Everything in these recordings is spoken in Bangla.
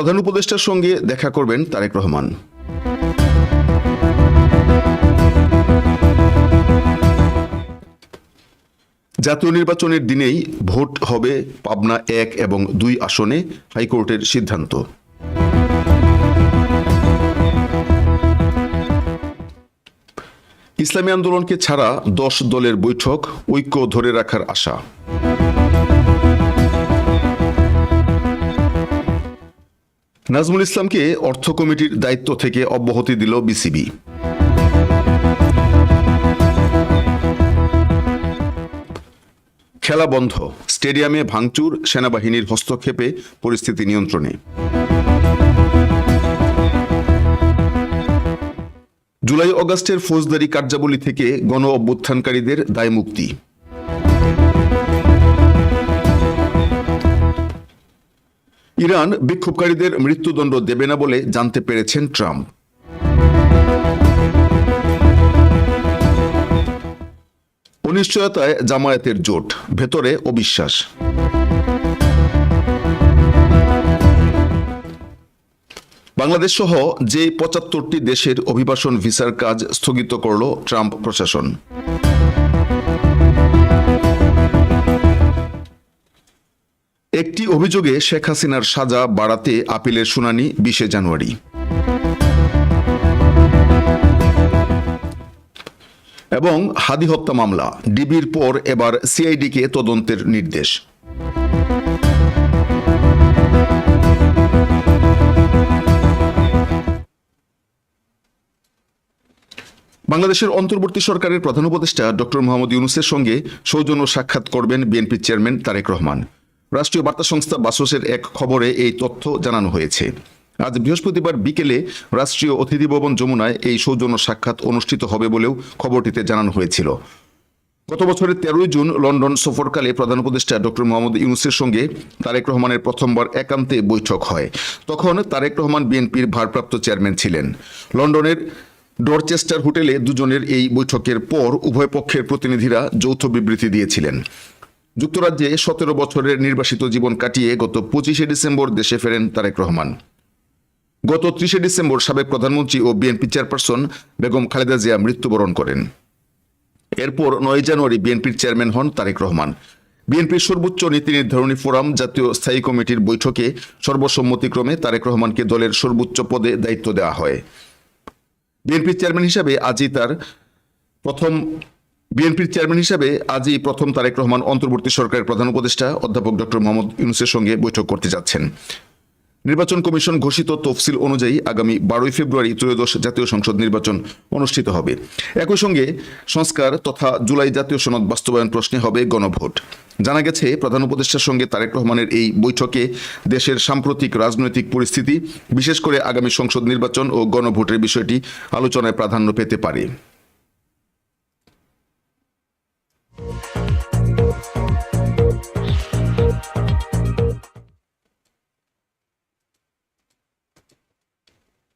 প্রধান উপদেষ্টার সঙ্গে দেখা করবেন তারেক রহমান। জাতীয় নির্বাচনের দিনেই ভোট হবে পাবনা এক এবং দুই আসনে হাইকোর্টের সিদ্ধান্ত। ইসলামী আন্দোলনকে ছাড়া দশ দলের বৈঠক ঐক্য ধরে রাখার আশা। নাজমুল ইসলামকে অর্থ কমিটির দায়িত্ব থেকে অব্যাহতি দিল বিসিবি। খেলা বন্ধ, স্টেডিয়ামে ভাঙচুর, সেনাবাহিনীর হস্তক্ষেপে পরিস্থিতি নিয়ন্ত্রণে। জুলাই অগাস্টের ফৌজদারি কার্যাবলী থেকে গণ অভ্যুত্থানকারীদের দায়মুক্তি। ইরান বিক্ষোভকারীদের মৃত্যুদণ্ড দেবে না বলে জানতে পেরেছেন ট্রাম্প। অনিশ্চয়তায় জামায়াতের জোট, ভেতরে অবিশ্বাস। বাংলাদেশ সহ যে পঁচাত্তরটি দেশের অভিবাসন ভিসার কাজ স্থগিত করল ট্রাম্প প্রশাসন। অভিযোগে শেখ হাসিনার সাজা বাড়াতে আপিলের শুনানি বিশে জানুয়ারি। এবং হাদি হত্যা মামলা, ডিবির পর এবার সিআইডিকে তদন্তের নির্দেশ। বাংলাদেশের অন্তর্বর্তী সরকারের প্রধান উপদেষ্টা ডক্টর মোহাম্মদ ইউনুসের সঙ্গে সৌজন্য সাক্ষাৎ করবেন বিএনপি চেয়ারম্যান তারেক রহমান। রাষ্ট্রীয় বার্তা সংস্থা বাসসের এক খবরে এই তথ্য জানানো হয়েছে। আজ বৃহস্পতিবার বিকেলে রাষ্ট্রীয় অতিথি ভবন যমুনায় এই সৌজন্য সাক্ষাৎ অনুষ্ঠিত হবে বলেও খবরটিতে জানানো হয়েছিল। গত বছরের তেরোই জুন লন্ডন সফরকালে প্রধান উপদেষ্টা ডক্টর মোহাম্মদ ইউনুসের সঙ্গে তারেক রহমানের প্রথমবার একান্তে বৈঠক হয়। তখন তারেক রহমান বিএনপির ভারপ্রাপ্ত চেয়ারম্যান ছিলেন। লন্ডনের ডরচেস্টার হোটেলে দুজনের এই বৈঠকের পর উভয় পক্ষের প্রতিনিধিরা যৌথ বিবৃতি দিয়েছিলেন। যুক্তরাজ্যে সতেরো বছরের নির্বাসিত জীবন কাটিয়ে গত পঁচিশে ডিসেম্বর দেশে ফেরেন তারেক রহমান। গত ত্রিশে ডিসেম্বর সাবেক প্রধানমন্ত্রী ও বিএনপি চেয়ারপারসন বেগম খালেদা জিয়া মৃত্যুবরণ করেন। এরপর নয় জানুয়ারি বিএনপির চেয়ারম্যান হন তারেক রহমান। বিএনপির সর্বোচ্চ নীতি নির্ধারণী ফোরাম জাতীয় স্থায়ী কমিটির বৈঠকে সর্বসম্মতিক্রমে তারেক রহমানকে দলের সর্বোচ্চ পদে দায়িত্ব দেওয়া হয়। বিএনপির চেয়ারম্যান হিসাবে আজই তার প্রথম বিএনপির চেয়ারম্যান হিসাবে আজই প্রথম তারেক রহমান অন্তর্বর্তী সরকারের প্রধান উপদেষ্টা অধ্যাপক ডক্টর মোহাম্মদ ইউনুসের সঙ্গে বৈঠক করতে যাচ্ছেন। নির্বাচন কমিশন ঘোষিত তফসিল অনুযায়ী আগামী বারোই ফেব্রুয়ারি ত্রয়োদশ জাতীয় সংসদ নির্বাচন অনুষ্ঠিত হবে। একই সঙ্গে সংস্কার তথা জুলাই জাতীয় সনদ বাস্তবায়ন প্রশ্নে হবে গণভোট। জানা গেছে, প্রধান উপদেষ্টার সঙ্গে তারেক রহমানের এই বৈঠকে দেশের সাম্প্রতিক রাজনৈতিক পরিস্থিতি, বিশেষ করে আগামী সংসদ নির্বাচন ও গণভোটের বিষয়টি আলোচনায় প্রাধান্য পেতে পারে।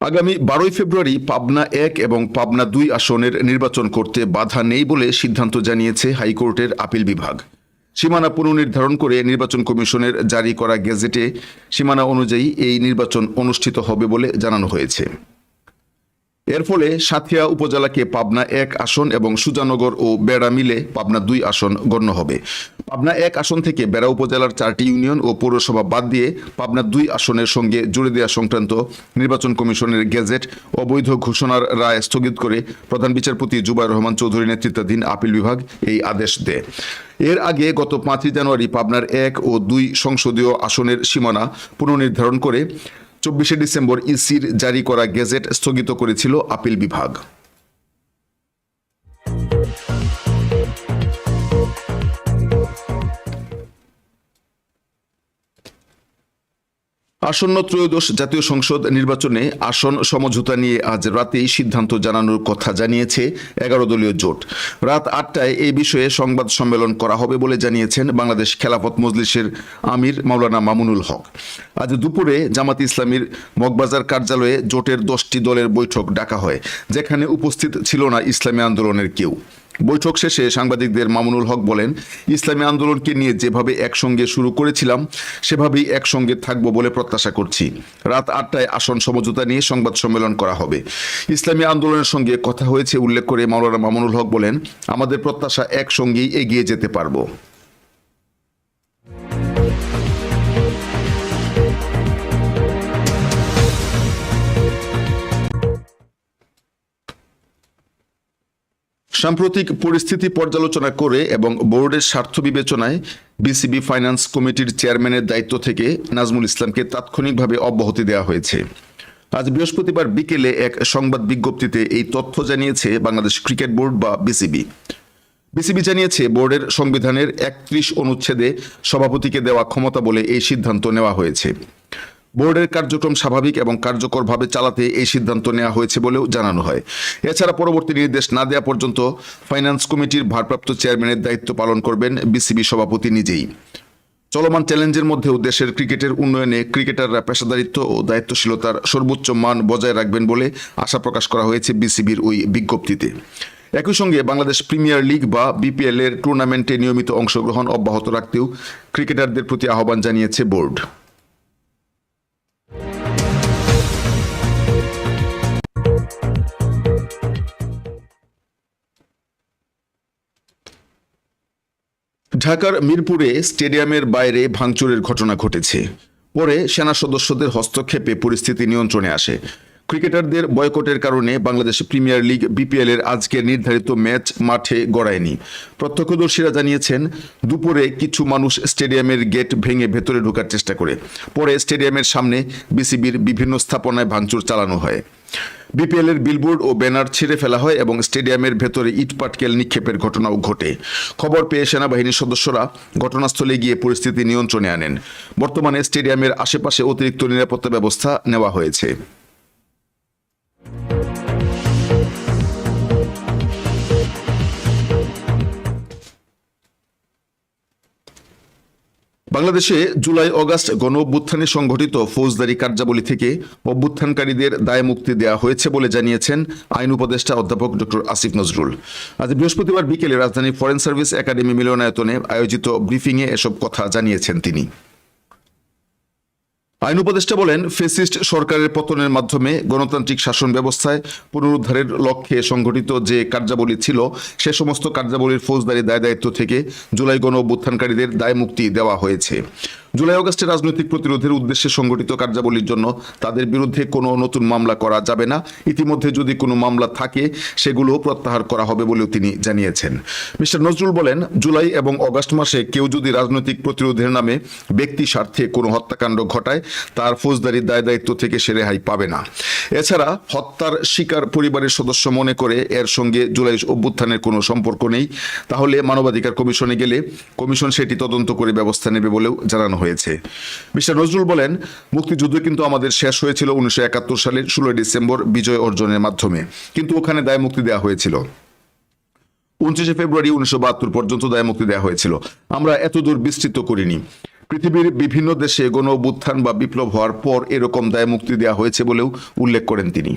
আগামী বারোই ফেব্রুয়ারি পাবনা এক এবং পাবনা দুই আসনের নির্বাচন করতে বাধা নেই বলে সিদ্ধান্ত জানিয়েছে হাইকোর্টের আপিল বিভাগ। সীমানা পুনর্নির্ধারণ করে নির্বাচন কমিশনের জারি করা গেজেটে সীমানা অনুযায়ী এই নির্বাচন অনুষ্ঠিত হবে বলে জানানো হয়েছে। এর ফলে সাথিয়া উপজেলাকে পাবনা এক আসন এবং সুজানগর ও বেড়া মিলে পাবনা দুই আসন গণ্য হবে। পাবনা এক আসন থেকে বেড়া উপজেলার চারটি ইউনিয়ন ও পৌরসভা বাদ দিয়ে পাবনা দুই আসনের সঙ্গে জুড়ে দেওয়া সংক্রান্ত নির্বাচন কমিশনের গেজেট অবৈধ ঘোষণার রায় স্থগিত করে প্রধান বিচারপতি জুবাইর রহমান চৌধুরী নেতৃত্বাধীন আপিল বিভাগ এই আদেশ দেয়। এর আগে গত পাঁচই জানুয়ারি পাবনার এক ও দুই সংসদীয় আসনের সীমানা পুনর্নির্ধারণ করে চব্বিশে ডিসেম্বর ইসির জারি করা গেজেট স্থগিত করেছিল আপিল বিভাগ। আসন্ন ত্রয়োদশ জাতীয় সংসদ নির্বাচনে আসন সমঝোতা নিয়ে আজ রাতেই সিদ্ধান্ত জানানোর কথা জানিয়েছে এগারো দলীয় জোট। রাত আটটায় এই বিষয়ে সংবাদ সম্মেলন করা হবে বলে জানিয়েছেন বাংলাদেশ খেলাফত মজলিসের আমির মাওলানা মামুনুল হক। আজ দুপুরে জামাত ইসলামীর মগবাজার কার্যালয়ে জোটের দশটি দলের বৈঠক ডাকা হয়, যেখানে উপস্থিত ছিল না ইসলামী আন্দোলনের কেউ। বৈঠক শেষে সাংবাদিকদের মামুনুল হক বলেন, ইসলামী আন্দোলনকে নিয়ে যেভাবে একসঙ্গে শুরু করেছিলাম, সেভাবেই একসঙ্গে থাকব বলে প্রত্যাশা করছি। রাত আটটায় আসন সমঝোতা নিয়ে সংবাদ সম্মেলন করা হবে। ইসলামী আন্দোলনের সঙ্গে কথা হয়েছে উল্লেখ করে মাওলানা মামুনুল হক বলেন, আমাদের প্রত্যাশা একসঙ্গেই এগিয়ে যেতে পারব। সাম্প্রতিক পরিস্থিতি পর্যালোচনা করে এবং বোর্ডের স্বার্থ বিবেচনায় বিসিবি ফাইন্যান্স কমিটির চেয়ারম্যানের দায়িত্ব থেকে নাজমুল ইসলামকে তাৎক্ষণিকভাবে অব্যাহতি দেওয়া হয়েছে। আজ বৃহস্পতিবার বিকেলে এক সংবাদ বিজ্ঞপ্তিতে এই তথ্য জানিয়েছে বাংলাদেশ ক্রিকেট বোর্ড বা বিসিবি। বিসিবি জানিয়েছে বোর্ডের সংবিধানের একত্রিশ অনুচ্ছেদে সভাপতিকে দেওয়া ক্ষমতা বলে এই সিদ্ধান্ত নেওয়া হয়েছে। বোর্ডের কার্যক্রম স্বাভাবিক এবং কার্যকরভাবে চালাতে এই সিদ্ধান্ত নেওয়া হয়েছে বলেও জানানো হয়। এছাড়া পরবর্তী নির্দেশ না দেওয়া পর্যন্ত ফাইন্যান্স কমিটির ভারপ্রাপ্ত চেয়ারম্যানের দায়িত্ব পালন করবেন বিসিবি সভাপতি নিজেই। চলমান চ্যালেঞ্জের মধ্যেও দেশের ক্রিকেটের উন্নয়নে ক্রিকেটাররা পেশাদারিত্ব ও দায়িত্বশীলতার সর্বোচ্চ মান বজায় রাখবেন বলে আশা প্রকাশ করা হয়েছে বিসিবির ওই বিজ্ঞপ্তিতে। একই সঙ্গে বাংলাদেশ প্রিমিয়ার লিগ বা বিপিএল এর টুর্নামেন্টে নিয়মিত অংশগ্রহণ অব্যাহত রাখতেও ক্রিকেটারদের প্রতি আহ্বান জানিয়েছে বোর্ড। ঢাকার মিরপুরে স্টেডিয়ামের বাইরে ভাঙচুরের ঘটনা ঘটেছে। পরে সেনা সদস্যদের হস্তক্ষেপে পরিস্থিতি নিয়ন্ত্রণে আসে। ক্রিকেটারদের বয়কটের কারণে বাংলাদেশ প্রিমিয়ার লিগ বিপিএল এর আজকের নির্ধারিত ম্যাচ মাঠে গড়ায়নি। প্রত্যক্ষদর্শীরা জানিয়েছেন, দুপুরে কিছু মানুষ স্টেডিয়ামের গেট ভেঙে ভেতরে ঢোকার চেষ্টা করে। পরে স্টেডিয়ামের সামনে বিসিবির বিভিন্ন স্থাপনায় ভাঙচুর চালানো হয়। বিপিএল এর বিলবোর্ড ও ব্যানার ছিঁড়ে ফেলা হয় এবং স্টেডিয়ামের ভেতরে ইটপাটকেল নিক্ষেপের ঘটনাও ঘটে। খবর পেয়ে সেনাবাহিনীর সদস্যরা ঘটনাস্থলে গিয়ে পরিস্থিতি নিয়ন্ত্রণে আনেন। বর্তমানে স্টেডিয়ামের আশেপাশে অতিরিক্ত নিরাপত্তা ব্যবস্থা নেওয়া হয়েছে। বাংলাদেশে জুলাই অগাস্ট গণ অভ্যুত্থানে সংঘটিত ফৌজদারি কার্যাবলী থেকে অভ্যুত্থানকারীদের দায় মুক্তি দেওয়া হয়েছে বলে জানিয়েছেন আইন উপদেষ্টা অধ্যাপক ডক্টর আসিফ নজরুল। আজ বৃহস্পতিবার বিকেলে রাজধানী ফরেন সার্ভিস একাডেমি মিলনায়তনে আয়োজিত ব্রিফিংয়ে এসব কথা জানিয়েছেন তিনি। আইন উপদেষ্টা বলেন, ফেসিস্ট সরকারের পতনের মাধ্যমে গণতান্ত্রিক শাসন ব্যবস্থায় পুনরুদ্ধারের লক্ষ্যে সংগঠিত যে কার্যাবলী ছিল, সে সমস্ত কার্যাবলীর ফৌজদারি দায় দায়িত্ব থেকে জুলাই গণ অভ্যুত্থানকারীদের দায় মুক্তি দেওয়া হয়েছে। জুলাই অগস্টে রাজনৈতিক প্রতিরোধের উদ্দেশ্যে সংগঠিত কার্যাবলীর জন্য তাদের বিরুদ্ধে কোনো নতুন মামলা করা যাবে না। ইতিমধ্যে যদি কোনো মামলা থাকে সেগুলো প্রত্যাহার করা হবে বলেও তিনি জানিয়েছেন। মিস্টার নজরুল বলেন, জুলাই এবং অগস্ট মাসে কেউ যদি রাজনৈতিক প্রতিরোধের নামে ব্যক্তি স্বার্থে কোনো হত্যাকাণ্ড ঘটায় তার ফৌজদারি দায় দায়িত্ব থেকে সে রেহাই পাবে না। এছাড়া হত্যার শিকার পরিবারের সদস্য মনে করে এর সঙ্গে জুলাই অভ্যুত্থানের কোনো সম্পর্ক নেই। তাহলে মানবাধিকার কমিশনে গেলে কমিশন সেটি তদন্ত করে ব্যবস্থা নেবে বলেও জানানো হয়েছে। মিস্টার নজরুল বলেন, মুক্তিযুদ্ধ কিন্তু আমাদের শেষ হয়েছিল উনিশশো একাত্তর সালের ষোলোই ডিসেম্বর বিজয় অর্জনের মাধ্যমে। কিন্তু ওখানে দায় মুক্তি দেওয়া হয়েছিল। উনত্রিশে ফেব্রুয়ারি উনিশশো বাহাত্তর পর্যন্ত দায় মুক্তি দেওয়া হয়েছিল। আমরা এত দূর বিস্তৃত করিনি। পৃথিবীর বিভিন্ন দেশে গণ অভ্যুত্থান বা বিপ্লব হওয়ার পর এরকম দায় মুক্তি দেওয়া হয়েছে বলেও উল্লেখ করেন তিনি।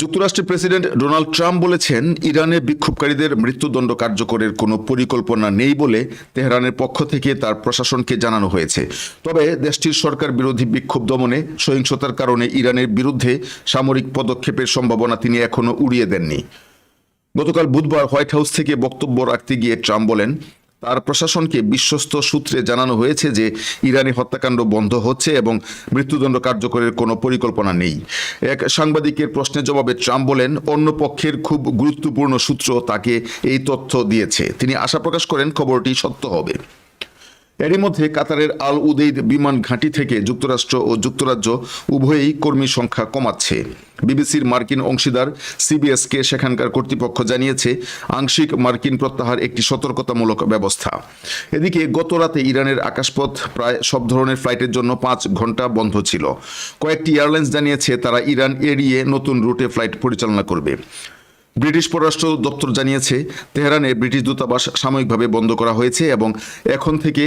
যুক্তরাষ্ট্রের প্রেসিডেন্ট ডোনাল্ড ট্রাম্প বলেছেন, ইরানে বিক্ষোভকারীদের মৃত্যুদণ্ড কার্যকরের কোনো পরিকল্পনা নেই বলে তেহরানের পক্ষ থেকে তার প্রশাসনকে জানানো হয়েছে। তবে দেশটির সরকার বিরোধী বিক্ষোভ দমনে সহিংসতার কারণে ইরানের বিরুদ্ধে সামরিক পদক্ষেপের সম্ভাবনা তিনি এখনও উড়িয়ে দেননি। গতকাল বুধবার হোয়াইট হাউস থেকে বক্তব্য রাখতে গিয়ে ট্রাম্প বলেন তার প্রশাসনকে বিশ্বস্ত সূত্রে জানানো হয়েছে যে ইরানি হত্যাকাণ্ড বন্ধ হচ্ছে এবং মৃত্যুদণ্ড কার্যকরের কোনো পরিকল্পনা নেই। এক সাংবাদিকের প্রশ্নের জবাবে ট্রাম্প বলেন, অন্য পক্ষের খুব গুরুত্বপূর্ণ সূত্র তাকে এই তথ্য দিয়েছে। তিনি আশা প্রকাশ করেন, খবরটি সত্য হবে। এরই মধ্যে কাতারের আল উদেইদ বিমান ঘাঁটি থেকে যুক্তরাষ্ট্র ও যুক্তরাজ্য উভয়ই কর্মী সংখ্যা কমাচ্ছে। বিবিসির মার্কিন অংশীদার সিবিএসকে সেখানকার কর্তৃপক্ষ জানিয়েছে, আংশিক মার্কিন প্রত্যাহার একটি সতর্কতামূলক ব্যবস্থা। এদিকে গত রাতে ইরানের আকাশপথ প্রায় সব ধরনের ফ্লাইটের জন্য পাঁচ ঘণ্টা বন্ধ ছিল। কয়েকটি এয়ারলাইন্স জানিয়েছে, তারা ইরান এড়িয়ে নতুন রুটে ফ্লাইট পরিচালনা করবে। ব্রিটিশ পররাষ্ট্র দপ্তর জানিয়েছে, তেহরানে ব্রিটিশ দূতাবাস সাময়িকভাবে বন্ধ করা হয়েছে এবং এখন থেকে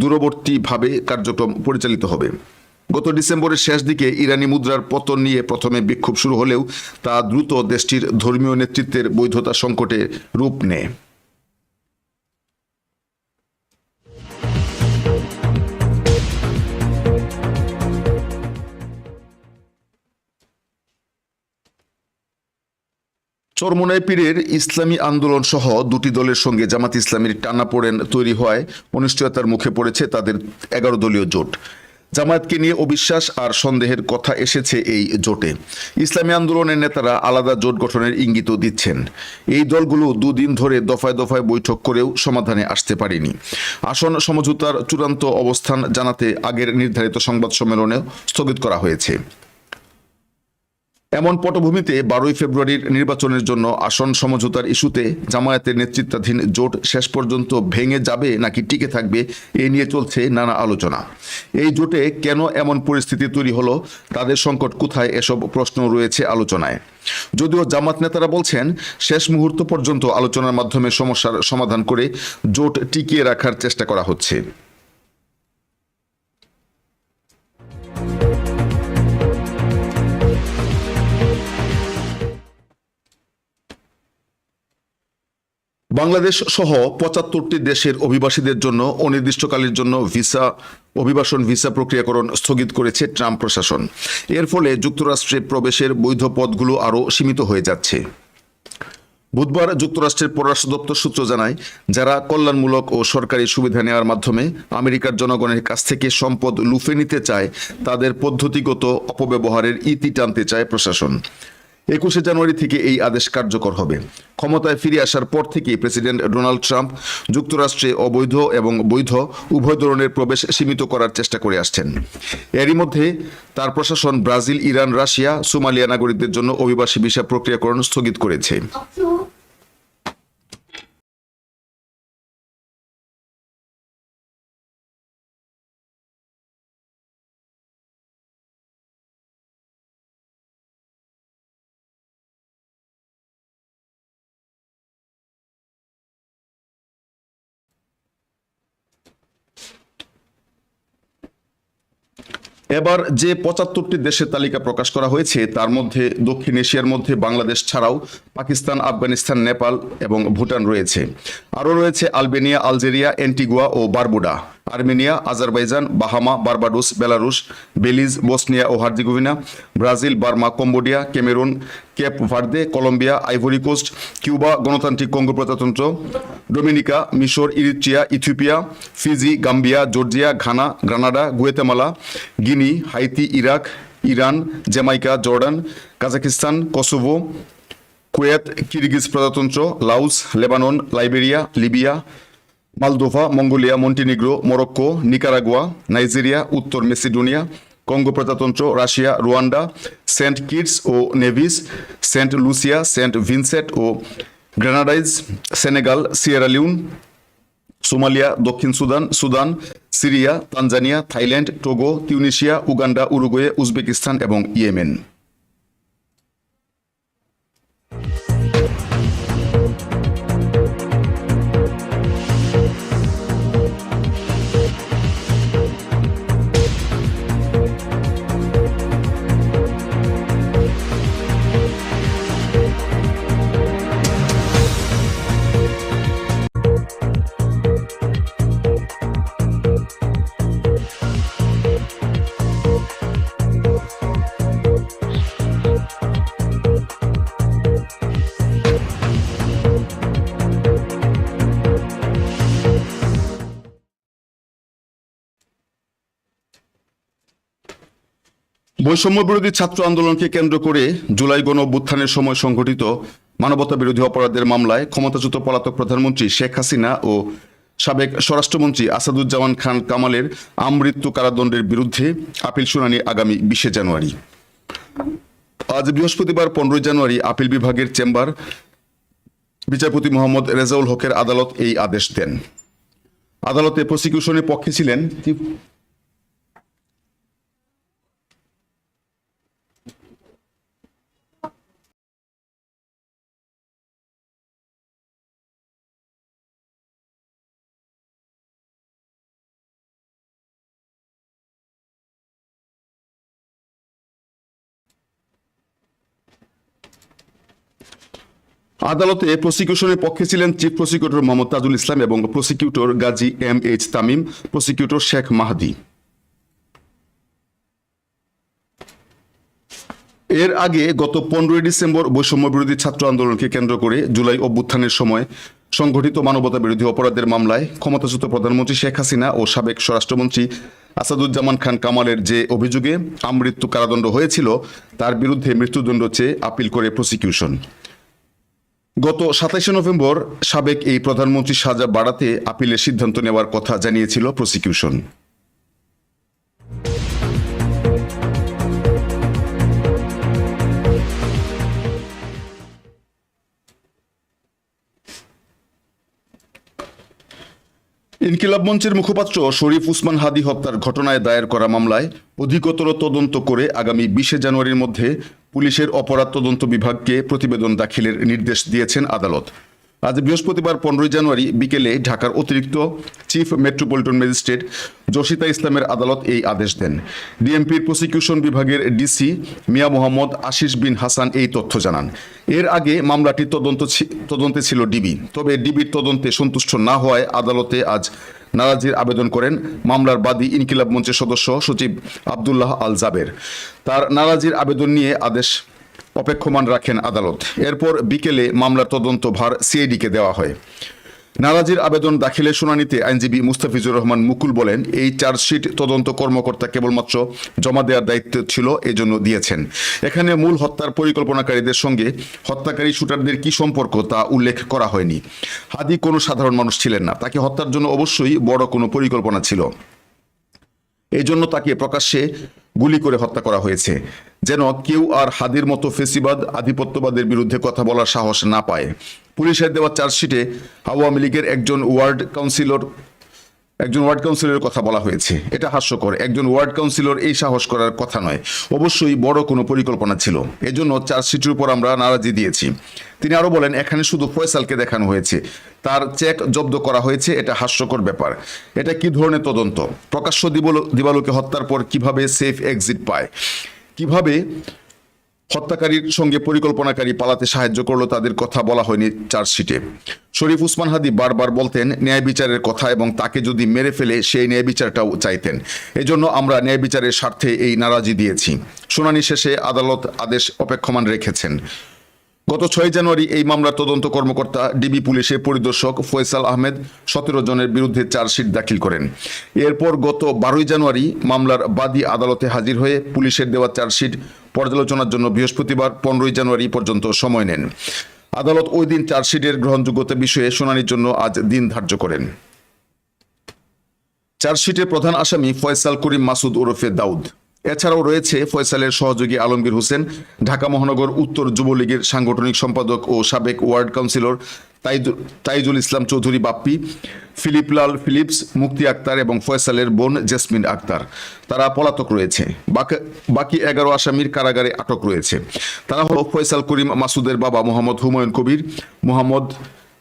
দূরবর্তীভাবে কার্যক্রম পরিচালিত হবে। গত ডিসেম্বরের শেষ দিকে ইরানি মুদ্রার পতন নিয়ে প্রথমে বিক্ষোভ শুরু হলেও তা দ্রুত দেশটির ধর্মীয় নেতৃত্বের বৈধতা সংকটে রূপ নেয়। চরমোনাই পীরের ইসলামী আন্দোলন সহ দুটি দলের সঙ্গে জামাত ইসলামীর টানাপোড়েন তৈরি হওয়ায় অনিশ্চয়তার মুখে পড়েছে তাদের এগারো দলীয় জোট। জামায়াতকে নিয়ে অবিশ্বাস আর সন্দেহের কথা এসেছে এই জোটে। ইসলামী আন্দোলনের নেতারা আলাদা জোট গঠনের ইঙ্গিতও দিচ্ছেন। এই দলগুলো দুদিন ধরে দফায় দফায় বৈঠক করেও সমাধানে আসতে পারেনি। আসন সমঝোতার চূড়ান্ত অবস্থান জানাতে আগের নির্ধারিত সংবাদ সম্মেলনে স্থগিত করা হয়েছে। এমন পটভূমিতে বারোই ফেব্রুয়ারির নির্বাচনের জন্য আসন সমঝোতার ইস্যুতে জামায়াতের নেতৃত্বাধীন জোট শেষ পর্যন্ত ভেঙে যাবে নাকি টিকে থাকবে, এ নিয়ে চলছে নানা আলোচনা। এই জোটে কেন এমন পরিস্থিতি তৈরি হলো, তাদের সংকট কোথায়, এসব প্রশ্ন রয়েছে আলোচনায়। যদিও জামাত নেতারা বলছেন, শেষ মুহূর্ত পর্যন্ত আলোচনার মাধ্যমে সমস্যার সমাধান করে জোট টিকিয়ে রাখার চেষ্টা করা হচ্ছে। বাংলাদেশ সহ পঁচাত্তরটি দেশের অভিবাসীদের জন্য অনির্দিষ্টকালের জন্য ভিসা, অভিবাসন ভিসা প্রক্রিয়াকরণ স্থগিত করেছে ট্রাম্প প্রশাসন। এর ফলে যুক্তরাষ্ট্রে প্রবেশের বৈধ পথগুলো আরও সীমিত হয়ে যাচ্ছে। বুধবার যুক্তরাষ্ট্রের পররাষ্ট্র দপ্তর সূত্র জানায়, যারা কল্যাণমূলক ও সরকারি সুবিধা নেওয়ার মাধ্যমে আমেরিকার জনগণের কাছ থেকে সম্পদ লুফে নিতে চায়, তাদের পদ্ধতিগত অপব্যবহারের ইতি টানতে চায় প্রশাসন। একুশে জানুয়ারি থেকে এই আদেশ কার্যকর হবে। ক্ষমতায় ফিরে আসার পর থেকে প্রেসিডেন্ট ডোনাল্ড ট্রাম্প যুক্তরাষ্ট্রে অবৈধ এবং বৈধ উভয় ধরনের প্রবেশ সীমিত করার চেষ্টা করে আসছেন। এরই মধ্যে তার প্রশাসন ব্রাজিল, ইরান, রাশিয়া, সোমালিয়া নাগরিকদের জন্য অভিবাসী ভিসা প্রক্রিয়াকরণ স্থগিত করেছে। এবার যে পঁচাত্তরটি দেশের তালিকা প্রকাশ করা হয়েছে, তার মধ্যে দক্ষিণ এশিয়ার মধ্যে বাংলাদেশ ছাড়াও পাকিস্তান, আফগানিস্তান, নেপাল এবং ভুটান রয়েছে। আরও রয়েছে আলবেনিয়া, আলজেরিয়া এন্টিগুয়া ও Barbuda Armenia, Azerbaijan, Bahamas, Barbados, Belarus, Belize, Bosnia ও Herzegovina, Brazil, Burma, Cambodia, Cameroon, Cape Verde, Colombia, Ivory Coast, Cuba, গণতান্ত্রিক কঙ্গো প্রজাতন্ত্র, ডোমিনিকা, মিশর, Eritrea, Ethiopia, Fiji, Gambia, Georgia, Ghana, Grenada, Guatemala, Guinea, Haiti, Iraq, Iran, Jamaica, Jordan Kazakhstan Kosovo, Kuwait, Kyrgyz প্রজাতন্ত্র Laos Lebanon, Liberia, Libya Moldova Mongolia Montenegro Morocco Nicaragua Nigeria উত্তর মেসিডোনিয়া কঙ্গো প্রজাতন্ত্র রাশিয়া রুয়ান্ডা সেন্ট কিটস ও Nevis Saint Lucia Saint Vincent ও Grenadines Senegal Sierra Leone Somalia দক্ষিণ Sudan Sudan Syria Tanzania Thailand Togo Tunisia Uganda Uruguay Uzbekistan এবং ইয়েমেন বৈষম্য বিরোধী ছাত্র আন্দোলনকে কেন্দ্র করে জুলাই গণ অভ্যুত্থানের সময় সংঘটিত মানবতা বিরোধী অপরাধের মামলায় ক্ষমতাচ্যুত পলাতক প্রধানমন্ত্রী শেখ হাসিনা ও সাবেক স্বরাষ্ট্রমন্ত্রী আসাদুজ্জামান খান কামালের আমৃত্যু কারাদণ্ডের বিরুদ্ধে আপিল শুনানি আগামী বিশে জানুয়ারি। আজ বৃহস্পতিবার পনেরোই জানুয়ারি আপিল বিভাগের চেম্বার বিচারপতি মোহাম্মদ রেজাউল হকের আদালত এই আদেশ দেন। আদালতে প্রসিকিউশনের পক্ষে ছিলেন আদালতে প্রসিকিউশনের পক্ষে ছিলেন চিফ প্রসিকিউটর মোহাম্মদ তাজুল ইসলাম এবং prosecutor Gazi M H Tamim, prosecutor Sheikh Mahadi. এর আগে গত পনেরোই ডিসেম্বর বৈষম্য বিরোধী ছাত্র আন্দোলনকে কেন্দ্র করে জুলাই অভ্যুত্থানের সময় সংঘটিত মানবতা বিরোধী অপরাধের মামলায় ক্ষমতাচ্যুত প্রধানমন্ত্রী শেখ হাসিনা ও সাবেক স্বরাষ্ট্রমন্ত্রী আসাদুজ্জামান খান কামালের যে অভিযোগে আমৃত্যু কারাদণ্ড হয়েছিল, তার বিরুদ্ধে মৃত্যুদণ্ড চেয়ে আপিল করে প্রসিকিউশন। গত সাতাশে নভেম্বর সাবেক এই প্রধানমন্ত্রী সাজা বাড়াতে আপিলের সিদ্ধান্ত নেওয়ার কথা জানিয়েছিল প্রসিকিউশন। ইনকিলাব মঞ্চের মুখপাত্র শরীফ উসমান হাদি হত্যার ঘটনায় দায়ের করা মামলায় অধিকতর তদন্ত করে আগামী বিশে জানুয়ারির মধ্যে পুলিশের অপরাধ তদন্ত বিভাগকে প্রতিবেদন দাখিলের নির্দেশ দিয়েছেন আদালত। আজ বৃহস্পতিবার পনেরোই জানুয়ারি বিকেলে ঢাকার অতিরিক্ত চিফ মেট্রোপলিটন ম্যাজিস্ট্রেট জসিতা ইসলামের আদালত এই আদেশ দেন। ডিএমপির প্রসিকিউশন বিভাগের ডিসি মিয়া মোহাম্মদ আশিস বিন হাসান এই তথ্য জানান। এর আগে মামলাটি তদন্ত তদন্তে ছিল ডিবি। তবে ডিবির তদন্তে সন্তুষ্ট না হওয়ায় আদালতে আজ নারাজির আবেদন করেন মামলার বাদী ইনকিলাব মঞ্চের সদস্য সচিব আবদুল্লাহ আল জাবের। তার নারাজির আবেদন নিয়ে আদেশ অপেক্ষমান রাখেন আদালত। এরপর বিকেলে মামলার তদন্ত ভার সিআইডিকে দেওয়া হয়। নারাজির আবেদন দাখিলের শুনানিতে আইনজীবী মুস্তাফিজুর রহমান মুকুল বলেন, এই চার্জশিট তদন্ত কর্মকর্তা কেবলমাত্র জমা দেওয়ার দায়িত্ব ছিল, এজন্য দিয়েছেন। এখানে মূল হত্যার পরিকল্পনাকারীদের সঙ্গে হত্যাকারী শুটারদের কি সম্পর্ক তা উল্লেখ করা হয়নি। হাদি কোনো সাধারণ মানুষ ছিলেন না। তাকে হত্যার জন্য অবশ্যই বড় কোনো পরিকল্পনা ছিল। এই জন্য তাকে প্রকাশ্যে গুলি করে হত্যা করা হয়েছে, যেন কেউ আর হাদির মতো ফেসিবাদ, আধিপত্যবাদের বিরুদ্ধে কথা বলার সাহস না পায়। পুলিশের দেওয়া চার্জশিটে আওয়ামী লীগের একজন ওয়ার্ড কাউন্সিলর একজন ওয়ার্ড কাউন্সিলরের কথা বলা হয়েছে। এটা হাস্যকর। একজন ওয়ার্ড কাউন্সিলর এই সাহস করার কথা নয়। অবশ্যই বড় কোনো পরিকল্পনা ছিল। এজন্য চার্জশিটের উপর আমরা নারাজি দিয়েছি। তিনি আরও বলেন, এখানে শুধু ফয়সালকে দেখানো হয়েছে। তার চেক জব্দ করা হয়েছে। এটা হাস্যকর ব্যাপার। এটা কি ধরনের তদন্ত? প্রকাশ্য দিবল- দিবালোকে হত্যার পর কীভাবে সেফ এক্সিট পায়? কীভাবে হত্যাকারীর সঙ্গে পরিকল্পনাকারী পালাতে সাহায্য করল তাদের কথা বলা হয়নি চার্জশিটে। শরীফ উসমান হাদি বারবার বলতেন, ন্যায় বিচারের কথা এবং তাকে যদি মেরে ফেলে, সেই ন্যায় বিচারটাও চাইতেন। এজন্য আমরা ন্যায় বিচারের স্বার্থে এই নারাজি দিয়েছি। শুনানি শেষে আদালত আদেশ অপেক্ষমান রেখেছেন। গত ছয় জানুয়ারি এই মামলার তদন্ত কর্মকর্তা ডিবি পুলিশের পরিদর্শক ফয়সাল আহমেদ সতেরো জনের বিরুদ্ধে চার্জশিট দাখিল করেন। এরপর গত বারোই জানুয়ারি মামলার বাদী আদালতে হাজির হয়ে পুলিশের দেওয়া চার্জশিট পর্যালোচনার জন্য বৃহস্পতিবার পনেরোই জানুয়ারি পর্যন্ত সময় নেন। আদালত ওই দিন চার্জশিটের গ্রহণযোগ্যতা বিষয়ে শুনানির জন্য আজ দিন ধার্য করেন। চার্জশিটের প্রধান আসামি ফয়সাল করিম মাসুদ ওরফে দাউদ। এছাড়াও রয়েছে ফয়সালের সহযোগী আলমগীর হোসেন, ঢাকা মহানগর উত্তর যুবলীগের সাংগঠনিক সম্পাদক ও সাবেক ওয়ার্ড কাউন্সিলর তাইজুল ইসলাম চৌধুরী বাপ্পি, ফিলিপ লাল ফিলিপস মুক্তি আক্তার এবং ফয়সালের বোন জেসমিন আক্তার। তারা পলাতক রয়েছে। বাকি এগারো আসামির কারাগারে আটক রয়েছে। তারা হল ফয়সাল করিম মাসুদের বাবা মোহাম্মদ হুমায়ুন কবির, মোহাম্মদ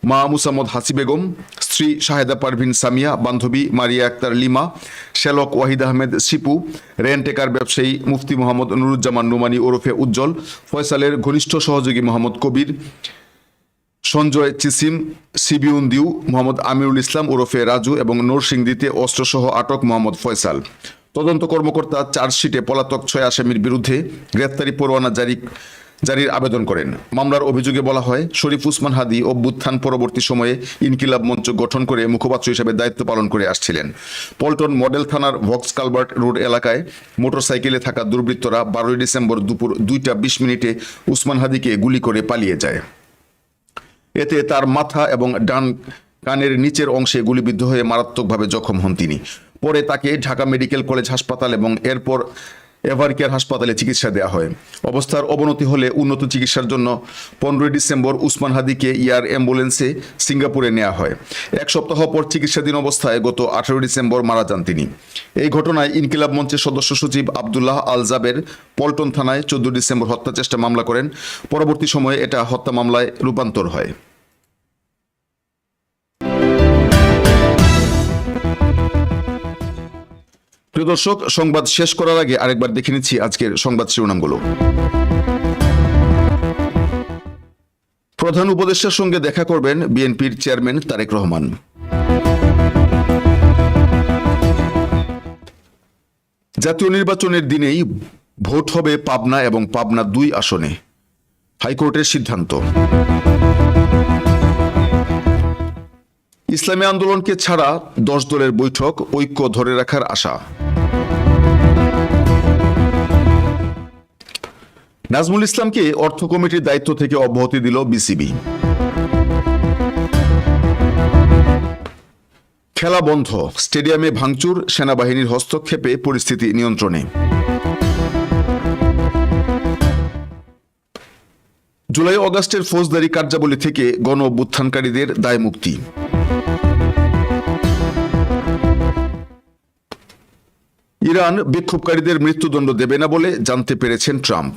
মা মুসাম্মদ হাসি বেগম, স্ত্রী শাহেদা পারভিন সামিয়া, বান্ধবী Maria Akter Lima শেলক Wahid Ahmed Sipu rent a car ব্যবসায়ী মুফতি মোহাম্মদ নুরুজ্জামান নুমানি ওরফে উজ্জ্বল, ফয়সালের ঘনিষ্ঠ সহযোগী মোহাম্মদ কবির, সঞ্জয় চিসিম, সিবিউন দিউ, মোহাম্মদ আমিরুল ইসলাম ওরফে রাজু এবং নরসিংদীতে অস্ত্রসহ আটক মোহাম্মদ ফয়সাল। তদন্ত কর্মকর্তা চার্জশিটে পলাতক ছয় আসামির বিরুদ্ধে গ্রেপ্তারি পরোয়ানা জারি জারির আবেদন করেন। মামলার অভিযোগে বলা হয়, শরীফ উসমান হাদি অভ্যুত্থান পরবর্তী সময়ে ইনকিলাব মঞ্চ গঠন করে মুখপাত্র হিসেবে দায়িত্ব পালন করে আসছিলেন। পল্টন মডেল থানার ভক্স কালবার্ট রোড এলাকায় মোটরসাইকেলে থাকা দুর্বৃত্তরা বারোই ডিসেম্বর দুপুর দুইটা বিশ মিনিটে উসমান হাদিকে গুলি করে পালিয়ে যায়। এতে তার মাথা এবং ডান কানের নিচের অংশে গুলিবিদ্ধ হয়ে মারাত্মকভাবে জখম হন তিনি। পরে তাকে ঢাকা মেডিকেল কলেজ হাসপাতাল এবং এরপর এভার কেয়ার হাসপাতালে চিকিৎসা দেওয়া হয়। অবস্থার অবনতি হলে উন্নত চিকিৎসার জন্য পনেরোই ডিসেম্বর উসমান হাদিকে ইয়ার অ্যাম্বুলেন্সে সিঙ্গাপুরে নেওয়া হয়। এক সপ্তাহ পর চিকিৎসাধীন অবস্থায় গত আঠারোই ডিসেম্বর মারা যান তিনি। এই ঘটনায় ইনকিলাব মঞ্চের সদস্য সচিব আবদুল্লাহ আল জাবের পল্টন থানায় চোদ্দ ডিসেম্বর হত্যা চেষ্টা মামলা করেন। পরবর্তী সময়ে এটা হত্যা মামলায় রূপান্তর হয়। প্রিয় দর্শক, সংবাদ শেষ করার আগে আরেকবার দেখে নিচ্ছি আজকের সংবাদ শিরোনামগুলো। প্রধান উপদেষ্টার সঙ্গে দেখা করবেন বিএনপির চেয়ারম্যান তারেক রহমান। জাতীয় নির্বাচনের দিনেই ভোট হবে পাবনা এবং পাবনা দুই আসনে। হাইকোর্টের সিদ্ধান্ত। ইসলামী আন্দোলনকে ছাড়া দশ দলের বৈঠক ঐক্য ধরে রাখার আশা। নাজমুল ইসলামকে অর্থ কমিটির দায়িত্ব থেকে অব্যাহতি দিল বিসিবি। খেলা বন্ধ, স্টেডিয়ামে ভাঙচুর, সেনাবাহিনীর হস্তক্ষেপে পরিস্থিতি নিয়ন্ত্রণে। জুলাই অগাস্টের ফৌজদারি কার্যাবলী থেকে গণ অভ্যুত্থানকারীদের দায় মুক্তি ইরান বিক্ষোভকারীদের মৃত্যুদণ্ড দেবে না বলে জানতে পেরেছেন ট্রাম্প।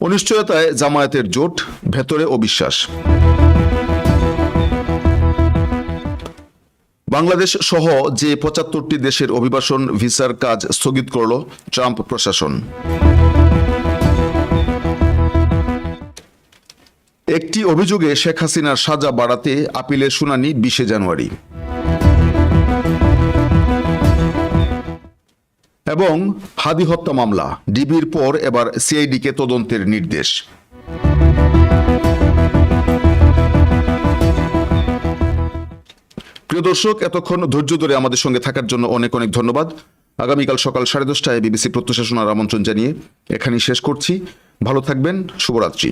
অনিশ্চয়তায় জামায়াতের জোট, ভেতরে অবিশ্বাস বাংলাদেশ সহ যে পঁচাত্তরটি দেশের অভিবাসন ভিসার কাজ স্থগিত করল ট্রাম্প প্রশাসন। একটি অভিযোগে শেখ হাসিনার সাজা বাড়াতে আপিলের শুনানি বিশে জানুয়ারি। এবং হাদি হত্যা মামলা, ডিবির পর এবার সিআইডিকে তদন্তের নির্দেশ। প্রিয় দর্শক, এতক্ষণ ধৈর্য ধরে আমাদের সঙ্গে থাকার জন্য অনেক অনেক ধন্যবাদ। আগামীকাল সকাল সাড়ে দশটায় বিবিসি প্রত্যাশা শোনার আমন্ত্রণ জানিয়ে এখানেই শেষ করছি। ভালো থাকবেন, শুভরাত্রি।